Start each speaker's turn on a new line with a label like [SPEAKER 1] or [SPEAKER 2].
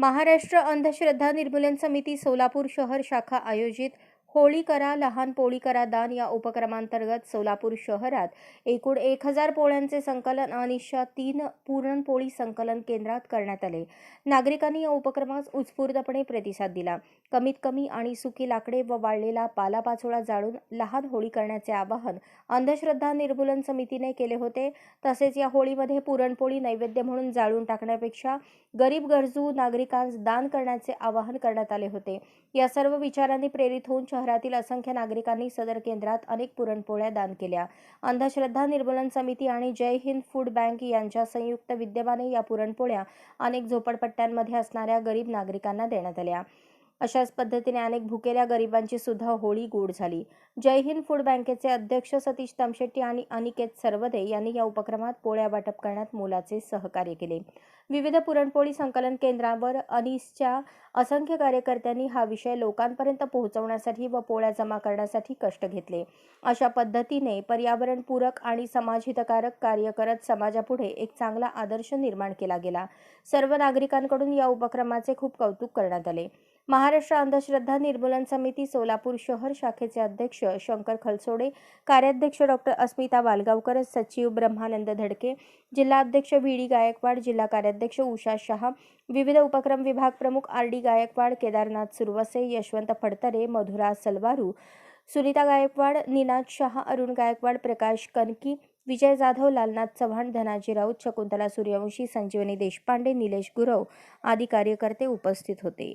[SPEAKER 1] महाराष्ट्र अंधश्रद्धा निर्मूलन समिती सोलापूर शहर शाखा आयोजित होळी करा लहान पोळी करा दान या उपक्रमांतर्गत सोलापूर शहरात एकूण एक हजार पोळ्यांचे संकलन अनिशा तीन पुरणपोळी संकलन केंद्रात करण्यात आले. नागरिकांनी या उपक्रमास उत्स्फूर्तपणे प्रतिसाद दिला. कमीत कमी आणि सुकी लाकडे व वाळलेला पालापाचोळा जाळून लहान होळी करण्याचे आवाहन अंधश्रद्धा निर्मूलन समितीने केले होते. तसेच या होळीमध्ये पुरणपोळी नैवेद्य म्हणून जाळून टाकण्यापेक्षा गरीब गरजू नागरिकांस दान करण्याचे आवाहन करण्यात आले होते. या सर्व विचारांनी प्रेरित होऊन शहरातील असंख्य नागरिकांनी सदर केंद्रात अनेक पुरणपोळ्या दान केल्या. अंधश्रद्धा निर्मूलन समिती आणि जय हिंद फूड बँक यांच्या संयुक्त विद्यमाने या पुरणपोळ्या अनेक झोपडपट्ट्यांमध्ये असणाऱ्या गरीब नागरिकांना देण्यात आल्या. अशाच पद्धतीने अनेक भुकेल्या गरिबांची सुद्धा होळी गोड झाली. जय हिंद फूड बँकेचे अध्यक्ष सतीश तामशेट्टी आणि अनिकेत सरवदे यांनी या उपक्रमात पोळ्या वाटप करण्यात मोलाचे सहकार्य केले. विविध पुरणपोळी संकलन केंद्रावर अनिसच्या असंख्य कार्यकर्त्यांनी हा विषय लोकांपर्यंत पोहोचवण्यासाठी व पोळ्या जमा करण्यासाठी कष्ट घेतले. अशा पद्धतीने पर्यावरणपूरक आणि समाजहितकारक कार्य करत समाजापुढे एक चांगला आदर्श निर्माण केला गेला. सर्व नागरिकांकडून या उपक्रमाचे खूप कौतुक करण्यात आले. महाराष्ट्र अंधश्रद्धा निर्मूलन समिती सोलापूर शहर शाखेचे अध्यक्ष शंकर खलसोडे कार्याध्यक्ष डॉक्टर अस्मिता वालगावकर सचिव ब्रह्मानंद धडके जिल्हाध्यक्ष व्ही डी गायकवाड जिल्हा कार्याध्यक्ष उषा शहा विविध उपक्रम विभाग प्रमुख आर डी गायकवाड केदारनाथ सुरवसे यशवंत फडतरे मधुरा सलवारू सुनीता गायकवाड निनाद शहा अरुण गायकवाड प्रकाश कनकी विजय जाधव लालनाथ चव्हाण धनाजी राऊत शकुंतला सूर्यवंशी संजीवनी देशपांडे निलेश गुरव आदी कार्यकर्ते उपस्थित होते.